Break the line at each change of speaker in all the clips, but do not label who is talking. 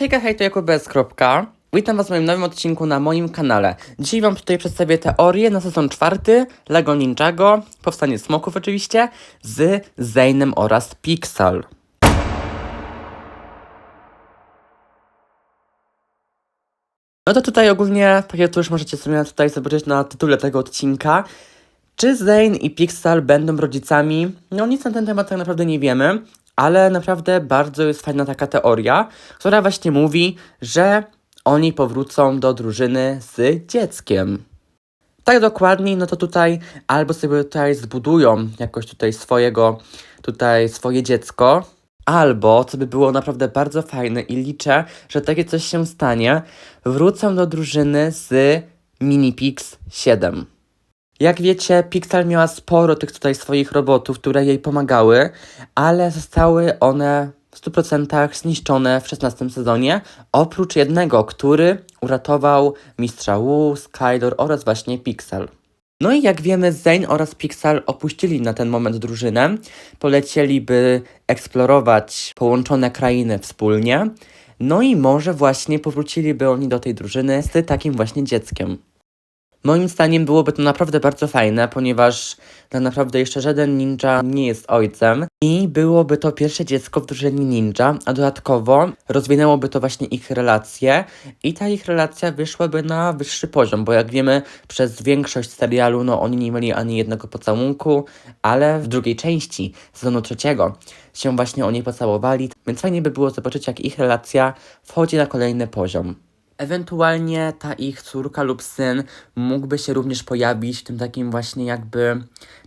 Hejka, hej, to Jakub bez kropka. Witam was w moim nowym odcinku na moim kanale. Dzisiaj wam tutaj przedstawię teorię na sezon czwarty Lego Ninjago, powstanie smoków oczywiście, z Zane'em oraz Pixel. No to tutaj ogólnie, tak jak to już możecie sobie tutaj zobaczyć na tytule tego odcinka, czy Zane i Pixel będą rodzicami? No nic na ten temat tak naprawdę nie wiemy, ale naprawdę bardzo jest fajna taka teoria, która właśnie mówi, że oni powrócą do drużyny z dzieckiem. Tak dokładniej, no to tutaj albo sobie tutaj zbudują jakoś tutaj swojego, tutaj swoje dziecko, albo, co by było naprawdę bardzo fajne i liczę, że takie coś się stanie, wrócą do drużyny z Minipix 7. Jak wiecie, Pixel miała sporo tych tutaj swoich robotów, które jej pomagały, ale zostały one w 100% zniszczone w 16 sezonie, oprócz jednego, który uratował Mistrza Wu, Skydor oraz właśnie Pixel. No i jak wiemy, Zane oraz Pixel opuścili na ten moment drużynę, polecieli, by eksplorować połączone krainy wspólnie, no i może właśnie powróciliby oni do tej drużyny z takim właśnie dzieckiem. Moim zdaniem byłoby to naprawdę bardzo fajne, ponieważ tak naprawdę jeszcze żaden ninja nie jest ojcem i byłoby to pierwsze dziecko w drużynie ninja, a dodatkowo rozwinęłoby to właśnie ich relacje i ta ich relacja wyszłaby na wyższy poziom, bo jak wiemy przez większość serialu no oni nie mieli ani jednego pocałunku, ale w drugiej części sezonu trzeciego się właśnie oni pocałowali, więc fajnie by było zobaczyć jak ich relacja wchodzi na kolejny poziom. Ewentualnie ta ich córka lub syn mógłby się również pojawić w tym takim właśnie jakby,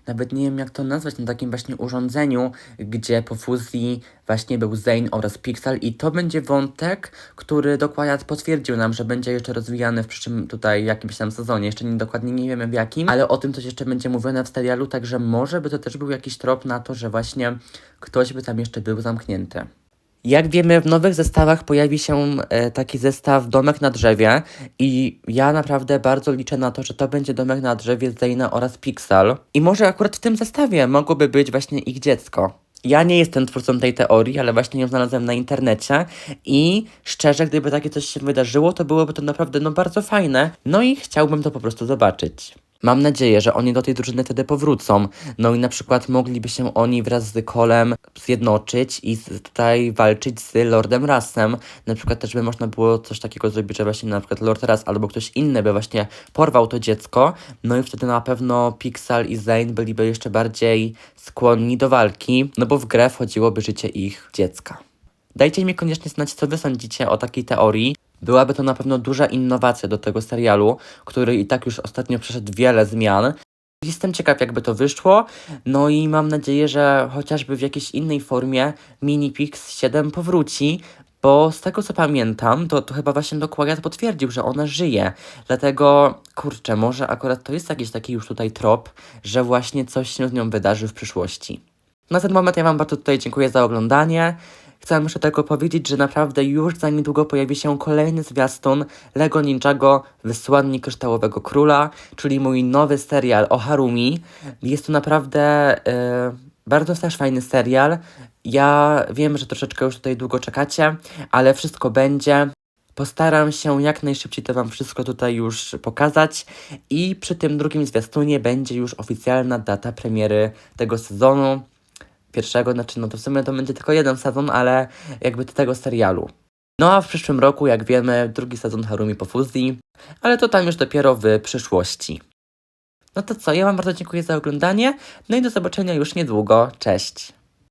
nawet nie wiem jak to nazwać, tym takim właśnie urządzeniu, gdzie po fuzji właśnie był Zane oraz Pixel i to będzie wątek, który dokładnie potwierdził nam, że będzie jeszcze rozwijany w przyszłym tutaj jakimś tam sezonie, jeszcze nie, dokładnie nie wiemy w jakim, ale o tym coś jeszcze będzie mówione w serialu, także może by to też był jakiś trop na to, że właśnie ktoś by tam jeszcze był zamknięty. Jak wiemy, w nowych zestawach pojawi się e, taki zestaw Domek na drzewie i ja naprawdę bardzo liczę na to, że to będzie Domek na drzewie Zayna oraz Pixel. I może akurat w tym zestawie mogłoby być właśnie ich dziecko. Ja nie jestem twórcą tej teorii, ale właśnie ją znalazłem na internecie i szczerze, gdyby takie coś się wydarzyło, to byłoby to naprawdę no bardzo fajne. No i chciałbym to po prostu zobaczyć. Mam nadzieję, że oni do tej drużyny wtedy powrócą. No i na przykład mogliby się oni wraz z Colem zjednoczyć i tutaj walczyć z Lordem Rasem. Na przykład też by można było coś takiego zrobić, że właśnie na przykład Lord Ras albo ktoś inny by właśnie porwał to dziecko. No i wtedy na pewno Pixel i Zane byliby jeszcze bardziej skłonni do walki, no bo w grę wchodziłoby życie ich dziecka. Dajcie mi koniecznie znać, co wy sądzicie o takiej teorii. Byłaby to na pewno duża innowacja do tego serialu, który i tak już ostatnio przeszedł wiele zmian. Jestem ciekaw, jakby to wyszło, no i mam nadzieję, że chociażby w jakiejś innej formie Minipix 7 powróci, bo z tego co pamiętam, to, to chyba właśnie dokładnie potwierdził, że ona żyje. Dlatego, kurczę, może akurat to jest jakiś taki już tutaj trop, że właśnie coś się z nią wydarzy w przyszłości. Na ten moment ja Wam bardzo tutaj dziękuję za oglądanie. Chcę jeszcze tylko powiedzieć, że naprawdę już za niedługo pojawi się kolejny zwiastun Lego Ninjago Wysłannik Kryształowego Króla, czyli mój nowy serial o Harumi. Jest to naprawdę yy, bardzo też fajny serial. Ja wiem, że troszeczkę już tutaj długo czekacie, ale wszystko będzie. Postaram się jak najszybciej to Wam wszystko tutaj już pokazać i przy tym drugim zwiastunie będzie już oficjalna data premiery tego sezonu pierwszego, znaczy no to w sumie to będzie tylko jeden sezon, ale jakby tego serialu. No a w przyszłym roku, jak wiemy, drugi sezon Harumi po fuzji, ale to tam już dopiero w przyszłości. No to co, ja Wam bardzo dziękuję za oglądanie, no i do zobaczenia już niedługo, cześć!